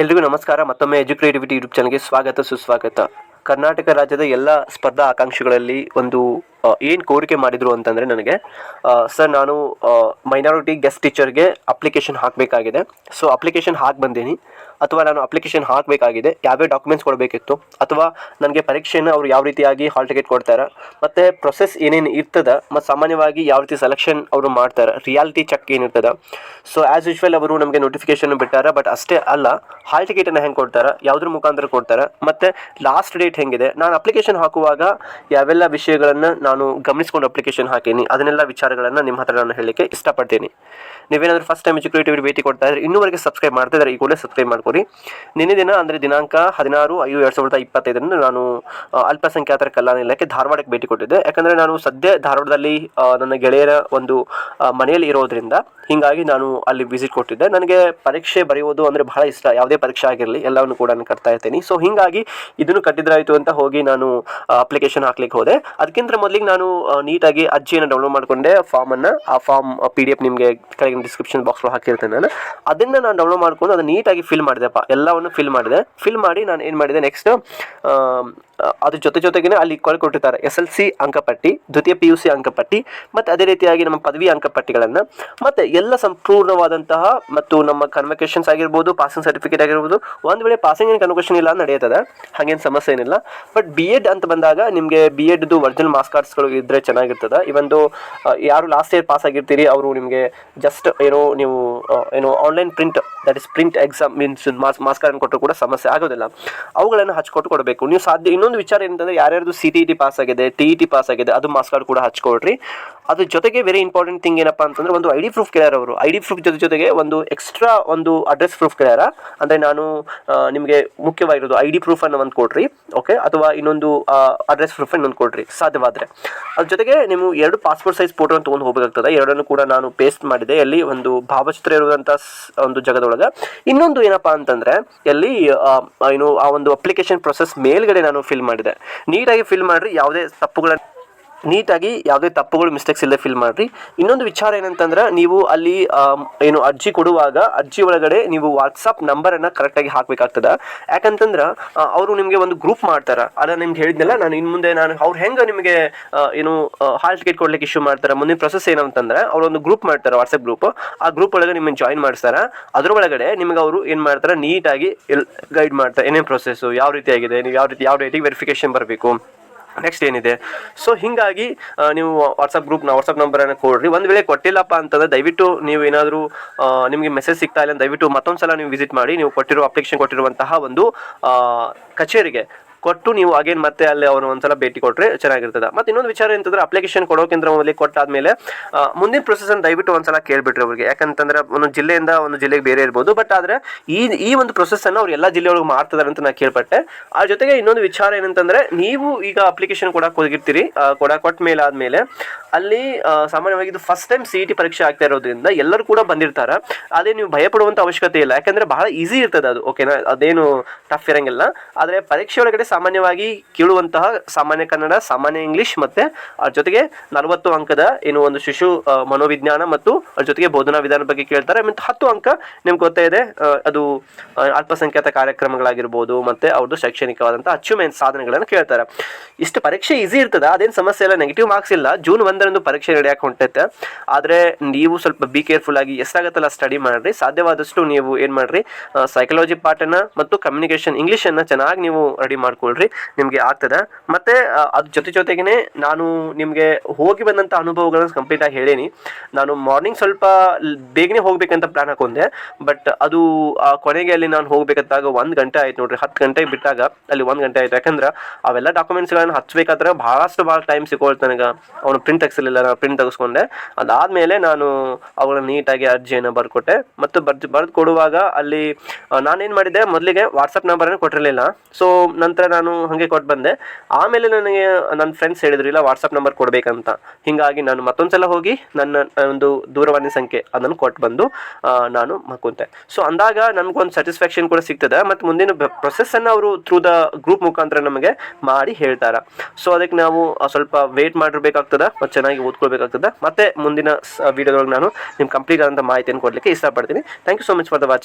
ಎಲ್ರಿಗೂ ನಮಸ್ಕಾರ. ಮತ್ತೊಮ್ಮೆ ಎಜುಕ್ರೇಟಿವಿಟಿ ಯೂಟ್ಯೂಬ್ ಚಾನಲ್ಗೆ ಸ್ವಾಗತ ಸುಸ್ವಾಗತ. ಕರ್ನಾಟಕ ರಾಜ್ಯದ ಎಲ್ಲ ಸ್ಪರ್ಧಾ ಆಕಾಂಕ್ಷಿಗಳಲ್ಲಿ ಒಂದು ಏನು ಕೋರಿಕೆ ಮಾಡಿದ್ರು ಅಂತಂದರೆ ನನಗೆ ಸರ್, ನಾನು ಮೈನಾರಿಟಿ ಗೆಸ್ಟ್ ಟೀಚರ್ಗೆ ಅಪ್ಲಿಕೇಶನ್ ಹಾಕಬೇಕಾಗಿದೆ. ಸೊ ಅಪ್ಲಿಕೇಶನ್ ಹಾಕಿ ಬಂದೀನಿ. ಅಥವಾ ನಾನು ಅಪ್ಲಿಕೇಶನ್ ಹಾಕಬೇಕಾಗಿದೆ. ಯಾವ್ಯಾವ ಡಾಕ್ಯುಮೆಂಟ್ಸ್ ಕೊಡಬೇಕಿತ್ತು? ಅಥವಾ ನನಗೆ ಪರೀಕ್ಷೆಯನ್ನು ಅವ್ರು ಯಾವ ರೀತಿಯಾಗಿ ಹಾಲ್ ಟಿಕೆಟ್ ಕೊಡ್ತಾರೆ? ಮತ್ತು ಪ್ರೊಸೆಸ್ ಏನೇನು ಇರ್ತದೆ? ಮತ್ತು ಸಾಮಾನ್ಯವಾಗಿ ಯಾವ ರೀತಿ ಸೆಲೆಕ್ಷನ್ ಅವರು ಮಾಡ್ತಾರೆ? ರಿಯಾಲಿಟಿ ಚೆಕ್ ಏನಿರ್ತದೆ ಸೊ ಆ್ಯಸ್ ಯೂಶ್ವಲ್ ಅವರು ನಮಗೆ ನೋಟಿಫಿಕೇಶನ್ ಬಿಟ್ಟಾರೆ. ಬಟ್ ಅಷ್ಟೇ ಅಲ್ಲ ಹಾಲ್ ಟಿಕೆಟನ್ನು ಹೆಂಗೆ ಕೊಡ್ತಾರೆ? ಯಾವುದ್ರ ಮುಖಾಂತರ ಕೊಡ್ತಾರೆ? ಮತ್ತು ಲಾಸ್ಟ್ ಡೇಟ್ ಹೆಂಗಿದೆ? ನಾನು ಅಪ್ಲಿಕೇಶನ್ ಹಾಕುವಾಗ ಯಾವೆಲ್ಲ ವಿಷಯಗಳನ್ನು ನಾನು ಗಮನಿಸ್ಕೊಂಡು ಅಪ್ಲಿಕೇಶನ್ ಹಾಕೀನಿ ಅದನ್ನೆಲ್ಲ ವಿಚಾರಗಳನ್ನು ನಿಮ್ಮ ಹತ್ರ ನಾನು ಹೇಳಲಿಕ್ಕೆ ಇಷ್ಟಪಡ್ತೀನಿ. ನೀವೇನಾದರೂ ಫಸ್ಟ್ ಟೈಮ್ ಎಜುಕೇಟಿವ್ ಭೇಟಿ ಕೊಡ್ತಾ ಇದ್ರೆ ಇನ್ನೂವರೆಗೆ ಸಬ್ಸ್ಕ್ರೈಬ್ ಮಾಡ್ತಾ ಇದ್ದಾರೆ ಈ ಕೂಡಲೇ ಸಬ್ಸ್ಕ್ರೈಬ್ ಮಾಡ್ಕೊರಿ ನಿನ್ನೆ ದಿನ ಅಂದರೆ ದಿನಾಂಕ ಹದಿನಾರು ಐದು ಎರಡು ಸಾವಿರದ ಇಪ್ಪತ್ತೈದರಿಂದ ನಾನು ಅಲ್ಪಸಂಖ್ಯಾತರ ಕಲ್ಯಾಣ ಇಲಾಖೆ ಧಾರವಾಡಕ್ಕೆ ಭೇಟಿ ಕೊಟ್ಟಿದ್ದೆ. ಯಾಕಂದರೆ ನಾನು ಸದ್ಯ ಧಾರವಾಡದಲ್ಲಿ ನನ್ನ ಗೆಳೆಯರ ಒಂದು ಮನೆಯಲ್ಲಿ ಇರೋದ್ರಿಂದ ಹೀಗಾಗಿ ನಾನು ಅಲ್ಲಿ ವಿಸಿಟ್ ಕೊಟ್ಟಿದ್ದೆ. ನನಗೆ ಪರೀಕ್ಷೆ ಬರೆಯುವುದು ಅಂದರೆ ಬಹಳ ಇಷ್ಟ. ಯಾವುದೇ ಪರೀಕ್ಷೆ ಆಗಿರಲಿ, ಎಲ್ಲವನ್ನು ಕೂಡ ನಾನು ಕಟ್ತಾ ಇರ್ತೀನಿ. ಸೊ ಹೀಗಾಗಿ ಇದನ್ನು ಕಟ್ಟಿದ್ರಾಯಿತು ಅಂತ ಹೋಗಿ ನಾನು ಅಪ್ಲಿಕೇಶನ್ ಹಾಕ್ಲಿಕ್ಕೆ ಹೋದೆ. ಅದಕ್ಕಿಂತ ಮೊದಲಿಗೆ ನಾನು ನೀಟಾಗಿ ಅಜ್ಜಿಯನ್ನು ಡೌನ್ಲೋಡ್ ಮಾಡಿಕೊಂಡೆ ಫಾರ್ಮನ್ನು ಆ ಫಾರ್ಮ್ ಪಿ ಡಿ ಎಫ್ ನಿಮಗೆ ಕೆಳಗಿನ ಡಿಸ್ಕ್ರಿಪ್ಷನ್ ಬಾಕ್ಸ್ ಹಾಕಿರ್ತೇನೆ ನಾನು. ಅದನ್ನು ನಾನು ಡೌನ್ಲೋಡ್ ಮಾಡ್ಕೊಂಡು ಅದನ್ನು ನೀಟಾಗಿ ಫಿಲ್ ಮಾಡಿದೆಪ್ಪ ಎಲ್ಲವನ್ನು ಫಿಲ್ ಮಾಡಿದೆ. ಫಿಲ್ ಮಾಡಿ ನಾನು ಏನು ಮಾಡಿದೆ? ನೆಕ್ಸ್ಟ್ ಅದ್ರ ಜೊತೆ ಜೊತೆಗೇನೆ ಅಲ್ಲಿ ಕೊಟ್ಟಿರ್ತಾರೆ ಎಸ್ ಎಲ್ ಸಿ ಅಂಕಪಟ್ಟಿ, ದ್ವಿತೀಯ ಪಿ ಯು ಸಿ ಅಂಕಪಟ್ಟಿ, ಮತ್ತು ಅದೇ ರೀತಿಯಾಗಿ ನಮ್ಮ ಪದವಿ ಅಂಕಪಟ್ಟಿಗಳನ್ನು. ಮತ್ತು ಎಲ್ಲ ಸಂಪೂರ್ಣವಾದಂತಹ ಮತ್ತು ನಮ್ಮ ಕನ್ವಕೇಶನ್ಸ್ ಆಗಿರ್ಬೋದು ಪಾಸಿಂಗ್ ಸರ್ಟಿಫಿಕೇಟ್ ಆಗಿರ್ಬೋದು, ಒಂದು ವೇಳೆ ಪಾಸಿಂಗ್ ಏನು ಕನ್ವಕೇಶನ್ ಇಲ್ಲ ನಡೆಯುತ್ತದೆ? ಹಾಗೇನು ಸಮಸ್ಯೆ ಏನಿಲ್ಲ. ಬಟ್ ಬಿ ಎಡ್ ಅಂತ ಬಂದಾಗ ನಿಮಗೆ ಬಿ ಎಡ್ದು ಒರಿಜಿನಲ್ ಮಾರ್ಕ್ಸ್ ಕಾರ್ಡ್ಸ್ಗಳು ಇದ್ದರೆ ಚೆನ್ನಾಗಿರ್ತದೆ. ಇವೊಂದು ಯಾರು ಲಾಸ್ಟ್ ಇಯರ್ ಪಾಸ್ ಆಗಿರ್ತೀರಿ, ಅವರು ನಿಮಗೆ ಜಸ್ಟ್ ಏನೋ ನೀವು ಏನು online print that is print exam means mass marks card ಕೊಟ್ಟರು ಕೂಡ ಸಮಸ್ಯೆ ಆಗೋದಿಲ್ಲ. ಅವುಗಳನ್ನು ಹಚ್ಕೊಟ್ಟು ಕೊಡಬೇಕು. ನೀವು ಸಾಧ್ಯ, ಇನ್ನೊಂದು ವಿಚಾರ ಏನಂತಂದ್ರೆ, ಯಾರ್ಯಾರ್ದು ಸಿ ಟಿ ಟಿ ಪಾಸ್ ಆಗಿದೆ ಟಿ ಇ ಟಿ ಪಾಸ್ ಆಗಿದೆ, ಅದು ಮಾಸ್ ಕಾರ್ಡ್ ಕೂಡ ಹಚ್ಕೊಳ್ರಿ ಅದ್ರ ಜೊತೆಗೆ ವೆರಿ ಇಂಪಾರ್ಟೆಂಟ್ ಥಿಂಗ್ ಏನಪ್ಪ ಅಂತಂದ್ರೆ, ಒಂದು ಐ ಡಿ ಪ್ರೂಫ್ ಕೇಳ್ಯಾರ ಅವರು. ಐ ಡಿ ಪ್ರೂಫ್ ಜೊತೆ ಜೊತೆಗೆ ಒಂದು ಎಕ್ಸ್ಟ್ರಾ ಒಂದು ಅಡ್ರೆಸ್ ಪ್ರೂಫ್ ಕೇಳ್ಯಾರ. ಅಂದರೆ ನಾನು ನಿಮಗೆ ಮುಖ್ಯವಾಗಿರೋದು ಐ ಡಿ ಪ್ರೂಫ್ ಅನ್ನು ಒಂದು ಕೊಡ್ರಿ ಓಕೆ ಅಥವಾ ಇನ್ನೊಂದು ಅಡ್ರೆಸ್ ಪ್ರೂಫ್ ಇನ್ನೊಂದು ಕೊಡ್ರಿ, ಸಾಧ್ಯವಾದರೆ. ಅದ್ರ ಜೊತೆಗೆ ನೀವು ಎರಡು ಪಾಸ್ಪೋರ್ಟ್ ಸೈಜ್ ಫೋಟೋ ತೊಗೊಂಡು ಹೋಗಬೇಕಾಗ್ತದೆ. ಎರಡನ್ನು ಕೂಡ ನಾನು ಪೇಸ್ಟ್ ಮಾಡಿದೆ. ಎಲ್ಲಿ ಒಂದು ಭಾವಚಿತ್ರ ಇರುವಂಥ ಒಂದು ಜಗದೊಳಗೆ. ಇನ್ನೊಂದು ಏನಪ್ಪ ಅಂತಂದ್ರೆ, ಎಲ್ಲಿ ಏನು, ಆ ಒಂದು ಅಪ್ಲಿಕೇಶನ್ ಪ್ರೊಸೆಸ್ ಮೇಲ್ಗಡೆ ನಾನು ಫಿಲ್ ಮಾಡಿದೆ. ನೀಟಾಗಿ ಫಿಲ್ ಮಾಡ್ರಿ ಯಾವುದೇ ತಪ್ಪುಗಳ ನೀಟಾಗಿ ಯಾವುದೇ ತಪ್ಪುಗಳು ಮಿಸ್ಟೇಕ್ಸ್ ಇಲ್ಲದೆ ಫಿಲ್ ಮಾಡಿರಿ. ಇನ್ನೊಂದು ವಿಚಾರ ಏನಂತಂದ್ರೆ, ನೀವು ಅಲ್ಲಿ ಏನು ಅರ್ಜಿ ಕೊಡುವಾಗ, ಅರ್ಜಿ ಒಳಗಡೆ ನೀವು ವಾಟ್ಸಪ್ ನಂಬರನ್ನು ಕರೆಕ್ಟಾಗಿ ಹಾಕಬೇಕಾಗ್ತದೆ. ಯಾಕಂತಂದ್ರೆ ಅವರು ನಿಮಗೆ ಒಂದು ಗ್ರೂಪ್ ಮಾಡ್ತಾರೆ. ಅದನ್ನು ನಿಮ್ಗೆ ಹೇಳಿದ್ನಲ್ಲ, ನಾನು ಇನ್ನು ಮುಂದೆ ನಾನು, ಅವ್ರು ಹೆಂಗೆ ನಿಮಗೆ ಏನು ಹಾಲ್ ಟಿಕೆಟ್ ಕೊಡ್ಲಿಕ್ಕೆ ಇಶ್ಯೂ ಮಾಡ್ತಾರೆ, ಮುಂದಿನ ಪ್ರೊಸೆಸ್ ಏನಂತಂದ್ರೆ ಒಂದು ಗ್ರೂಪ್ ಮಾಡ್ತಾರೆ ವಾಟ್ಸಪ್ ಗ್ರೂಪ್ ಆ ಗ್ರೂಪ್ ಒಳಗೆ ನಿಮ್ಮನ್ನು ಜಾಯಿನ್ ಮಾಡಿಸ್ತಾರೆ. ಅದರೊಳಗಡೆ ನಿಮಗೆ ಅವರು ಏನು ಮಾಡ್ತಾರೆ, ನೀಟಾಗಿ ಗೈಡ್ ಮಾಡ್ತಾರೆ, ಏನೇನು ಪ್ರೊಸೆಸ್ಸು ಯಾವ ರೀತಿ ಆಗಿದೆ, ನೀವು ಯಾವ ರೀತಿ, ಯಾವ ಡೇಟಿಗೆ ವೆರಿಫಿಕೇಶನ್ ಬರಬೇಕು. ನೆಕ್ಸ್ಟ್ ಏನಿದೆ? ಸೊ ಹಿಂಗಾಗಿ ನೀವು ವಾಟ್ಸಪ್ ಗ್ರೂಪ್ ವಾಟ್ಸಪ್ ನಂಬರನ್ನು ಕೊಡ್ರಿ. ಒಂದು ವೇಳೆ ಕೊಟ್ಟಿಲ್ಲಪ್ಪ ಅಂತಂದ್ರೆ ದಯವಿಟ್ಟು ನೀವು ಏನಾದರೂ ನಿಮಗೆ ಮೆಸೇಜ್ ಸಿಗ್ತಾ ಇಲ್ಲ ದಯವಿಟ್ಟು ಮತ್ತೊಂದು ಸಲ ನೀವು ವಿಸಿಟ್ ಮಾಡಿ, ನೀವು ಕೊಟ್ಟಿರೋ ಅಪ್ಲಿಕೇಶನ್ ಕೊಟ್ಟಿರುವಂತಹ ಒಂದು ಕಚೇರಿಗೆ ಕೊಟ್ಟು ನೀವು ಅಗೇನ್ ಮತ್ತೆ ಅಲ್ಲಿ ಅವ್ರು ಒಂದ್ಸಲ ಭೇಟಿ ಕೊಟ್ಟರೆ ಚೆನ್ನಾಗಿರ್ತದೆ. ಮತ್ತೆ ಇನ್ನೊಂದು ವಿಚಾರ ಏನಂತಂದ್ರೆ ಅಪ್ಲಿಕೇಶನ್ ಕೊಡೋಕ್ಕಿಂತ ಮೊದಲೇ ಕೊಟ್ಟಾದ್ಮೇಲೆ ಮುಂದಿನ ಪ್ರೊಸೆಸ್ ಅನ್ನು ದಯವಿಟ್ಟು ಒಂದ್ಸಲ ಕೇಳ್ಬಿಟ್ರಿ ಅವ್ರಿಗೆ. ಯಾಕಂತಂದ್ರೆ ಒಂದು ಜಿಲ್ಲೆಯಿಂದ ಒಂದು ಜಿಲ್ಲೆಗೆ ಬೇರೆ ಇರ್ಬೋದು ಬಟ್ ಆದ್ರೆ ಈ ಈ ಒಂದು ಪ್ರೊಸೆಸ್ ಅನ್ನು ಅವ್ರು ಎಲ್ಲ ಜಿಲ್ಲೆಯೊಳಗೆ ಮಾಡ್ತಾರೆ ಅಂತ ನಾನು ಕೇಳ್ಪಟ್ಟೆ. ಆ ಜೊತೆಗೆ ಇನ್ನೊಂದು ವಿಚಾರ ಏನಂತಂದ್ರೆ, ನೀವು ಈಗ ಅಪ್ಲಿಕೇಶನ್ ಕೊಡಕ್ಕೆ ಹೋಗಿರ್ತೀರಿ ಕೊಡ, ಕೊಟ್ಟ ಮೇಲೆ ಆದ್ಮೇಲೆ ಅಲ್ಲಿ ಸಾಮಾನ್ಯವಾಗಿ ಇದು ಫಸ್ಟ್ ಟೈಮ್ ಸಿ ಟಿ ಪರೀಕ್ಷೆ ಆಗ್ತಾ ಇರೋದ್ರಿಂದ ಎಲ್ಲರೂ ಕೂಡ ಬಂದಿರ್ತಾರೆ. ಅದೇ ನೀವು ಭಯಪಡುವಂಥ ಅವಶ್ಯಕತೆ ಇಲ್ಲ. ಯಾಕಂದ್ರೆ ಬಹಳ ಈಸಿ ಇರ್ತದೆ ಅದು ಓಕೆನಾ ಅದೇನು ಟಫ್ ಇರಂಗಿಲ್ಲ. ಆದರೆ ಪರೀಕ್ಷೆ ಒಳಗಡೆ ಸಾಮಾನ್ಯವಾಗಿ ಕೇಳುವಂತಹ ಸಾಮಾನ್ಯ ಕನ್ನಡ, ಸಾಮಾನ್ಯ ಇಂಗ್ಲಿಷ್ ಮತ್ತೆ ಅದ್ರ ಜೊತೆಗೆ ನಲವತ್ತು ಅಂಕದ ಏನು ಒಂದು ಶಿಶು ಮನೋವಿಜ್ಞಾನ ಮತ್ತು ಅದ್ರ ಜೊತೆಗೆ ಬೋಧನಾ ವಿಧಾನ ಬಗ್ಗೆ ಕೇಳ್ತಾರೆ. ಮತ್ತು ಹತ್ತು ಅಂಕ ನಿಮ್ಗೆ ಗೊತ್ತೇ ಇದೆ ಅದು ಅಲ್ಪಸಂಖ್ಯಾತ ಕಾರ್ಯಕ್ರಮಗಳಾಗಿರ್ಬೋದು ಮತ್ತೆ ಅವ್ರದ್ದು ಶೈಕ್ಷಣಿಕವಾದಂಥ ಅಚೀವ್ಮೆಂಟ್ ಸಾಧನೆಗಳನ್ನು ಕೇಳ್ತಾರೆ. ಇಷ್ಟು ಪರೀಕ್ಷೆ ಈಸಿ ಇರ್ತದೆ, ಅದೇನು ಸಮಸ್ಯೆ ಇಲ್ಲ ನೆಗೆಟಿವ್ ಮಾರ್ಕ್ಸ್ ಇಲ್ಲ. ಜೂನ್ ಒಂದರಂದು ಪರೀಕ್ಷೆ ನಡೆಯಕ್ಕೆ ಹೊಂಟೈತೆ. ಆದರೆ ನೀವು ಸ್ವಲ್ಪ ಬಿ ಕೇರ್ಫುಲ್ ಆಗಿ ಎಷ್ಟಾಗತ್ತಲ್ಲ ಸ್ಟಡಿ ಮಾಡ್ರಿ, ಸಾಧ್ಯವಾದಷ್ಟು ನೀವು ಏನು ಮಾಡ್ರಿ ಸೈಕಾಲಜಿ ಪಾಠನ ಮತ್ತು ಕಮ್ಯುನಿಕೇಷನ್ ಇಂಗ್ಲೀಷನ್ನು ಚೆನ್ನಾಗಿ ನೀವು ರೆಡಿ ಮಾಡ್ಕೊಳ್ರಿ ನಿಮಗೆ ಆಗ್ತದೆ. ಮತ್ತೆ ಅದ್ರ ಜೊತೆ ಜೊತೆಗೇನೆ ನಾನು ನಿಮಗೆ ಹೋಗಿ ಬಂದಂಥ ಅನುಭವಗಳನ್ನು ಕಂಪ್ಲೀಟ್ ಆಗಿ ಹೇಳೇನಿ. ನಾನು ಮಾರ್ನಿಂಗ್ ಸ್ವಲ್ಪ ಬೇಗನೆ ಹೋಗ್ಬೇಕಂತ ಪ್ಲಾನ್ ಹಾಕೊಂಡೆ ಬಟ್ ಅದು ಕೊನೆಗೆ ಅಲ್ಲಿ ನಾನು ಹೋಗ್ಬೇಕಂತಾಗ ಒಂದು ಗಂಟೆ ಆಯ್ತು ನೋಡ್ರಿ, ಹತ್ತು ಗಂಟೆಗೆ ಬಿಟ್ಟಾಗ ಅಲ್ಲಿ ಒಂದು ಗಂಟೆ ಆಯ್ತು. ಯಾಕಂದ್ರೆ ಅವೆಲ್ಲ ಡಾಕ್ಯುಮೆಂಟ್ಸ್ಗಳನ್ನು ಹಚ್ಬೇಕಾದ್ರೆ ಭಾಳಷ್ಟು ಭಾಳ ಟೈಮ್ ಸಿಗೋಳ್ತು ನನಗೆ. ಅವನು ಪ್ರಿಂಟ್ ತೆಗ್ಸಲಿಲ್ಲ ನಾನು ಪ್ರಿಂಟ್ ತೆಗೆಸ್ಕೊಂಡೆ. ಅದಾದಮೇಲೆ ನಾನು ಅವುಗಳನ್ನ ನೀಟಾಗಿ ಅರ್ಜಿಯನ್ನು ಬರ್ಕೊಟ್ಟೆ. ಮತ್ತು ಬರ್ದು, ಬರೆದು ಕೊಡುವಾಗ ಅಲ್ಲಿ ನಾನೇನು ಮಾಡಿದ್ದೆ, ಮೊದಲಿಗೆ ವಾಟ್ಸಪ್ ನಂಬರನ್ನು ಕೊಟ್ಟಿರಲಿಲ್ಲ. ಸೊ ನಂತರ ನಾನು ಹಂಗೆ ಕೊಟ್ಟು ಬಂದೆ. ಆಮೇಲೆ ನನಗೆ ನನ್ನ ಫ್ರೆಂಡ್ಸ್ ಹೇಳಿದ್ರು, ಇಲ್ಲ ವಾಟ್ಸಪ್ ನಂಬರ್ ಕೊಡಬೇಕಂತ. ಹೀಗಾಗಿ ನಾನು ಮತ್ತೊಂದು ಸಲ ಹೋಗಿ ನನ್ನ ಒಂದು ದೂರವಾಣಿ ಸಂಖ್ಯೆ ಅದನ್ನು ಕೊಟ್ಟು ಬಂದು ನಾನು ಮಕ್ಕೊಂತೆ. ಸೊ ಅಂದಾಗ ನಮಗೊಂದು ಸ್ಯಾಟಿಸ್ಫ್ಯಾಕ್ಷನ್ ಕೂಡ ಸಿಗ್ತದೆ, ಮತ್ತು ಮುಂದಿನ ಪ್ರೊಸೆಸ್ಸನ್ನು ಅವರು ಥ್ರೂ ದ ಗ್ರೂಪ್ ಮುಖಾಂತರ ನಮಗೆ ಮಾಡಿ ಹೇಳ್ತಾರೆ. ಸೊ ಅದಕ್ಕೆ ನಾವು ಸ್ವಲ್ಪ ವೇಟ್ ಮಾಡಿರ್ಬೇಕಾಗ್ತದೆ, ಮತ್ತು ಚೆನ್ನಾಗಿ ಓದ್ಕೊಳ್ಬೇಕಾಗ್ತದೆ. ಮತ್ತೆ ಮುಂದಿನ ವಿಡಿಯೋದೊಳಗೆ ನಾನು ನಿಮ್ಮ ಕಂಪ್ಲೀಟ್ ಆದಂಥ ಮಾಹಿತಿಯನ್ನು ಕೊಡಲಿಕ್ಕೆ ಇಷ್ಟಪಡ್ತೀನಿ. Thank you so much for the watching